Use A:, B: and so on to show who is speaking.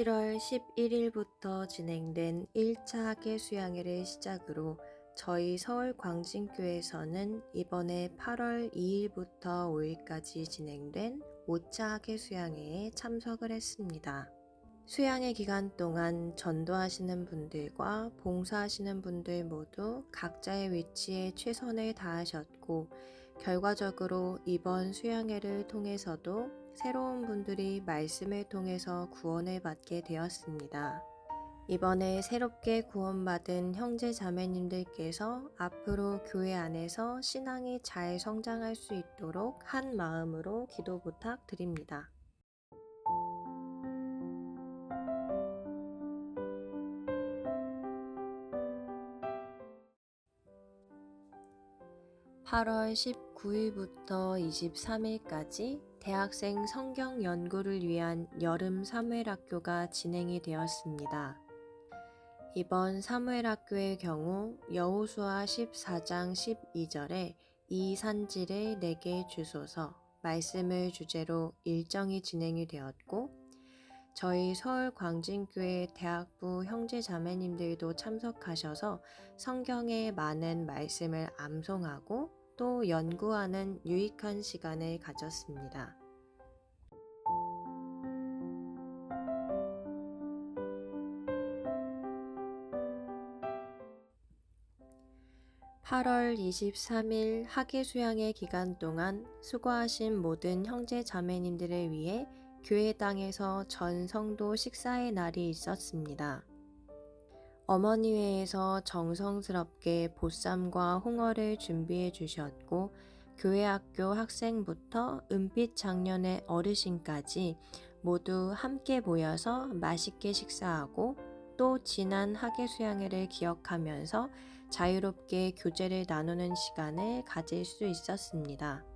A: 7월 11일부터 진행된 1차 학예 수양회를 시작으로 저희 서울 광진교에서는 이번에 8월 2일부터 5일까지 진행된 5차 학예 수양회에 참석을 했습니다. 수양회 기간 동안 전도하시는 분들과 봉사하시는 분들 모두 각자의 위치에 최선을 다하셨고, 결과적으로 이번 수양회를 통해서도 새로운 분들이 말씀을 통해서 구원을 받게 되었습니다. 이번에 새롭게 구원받은 형제 자매님들께서 앞으로 교회 안에서 신앙이 잘 성장할 수 있도록 한 마음으로 기도 부탁드립니다. 8월 19일부터 23일까지 대학생 성경 연구를 위한 여름 사무엘학교가 진행이 되었습니다. 이번 사무엘학교의 경우 여호수아 14장 12절에 이 산지를 내게 주소서 말씀을 주제로 일정이 진행이 되었고 저희 서울 광진교회 대학부 형제 자매님들도 참석하셔서 성경의 많은 말씀을 암송하고 또 연구하는 유익한 시간을 가졌습니다. (8월 23일) 학예 수양의 기간 동안 수고하신 모든 형제 자매님들을 위해 교회당에서 전 성도 식사의 날이 있었습니다. 어머니 회에서 정성스럽게 보쌈과 홍어를 준비해 주셨고, 교회 학교 학생부터 은빛 장년의 어르신까지 모두 함께 모여서 맛있게 식사하고 또 지난 학예 수양회를 기억하면서 자유롭게 교제를 나누는 시간을 가질 수 있었습니다.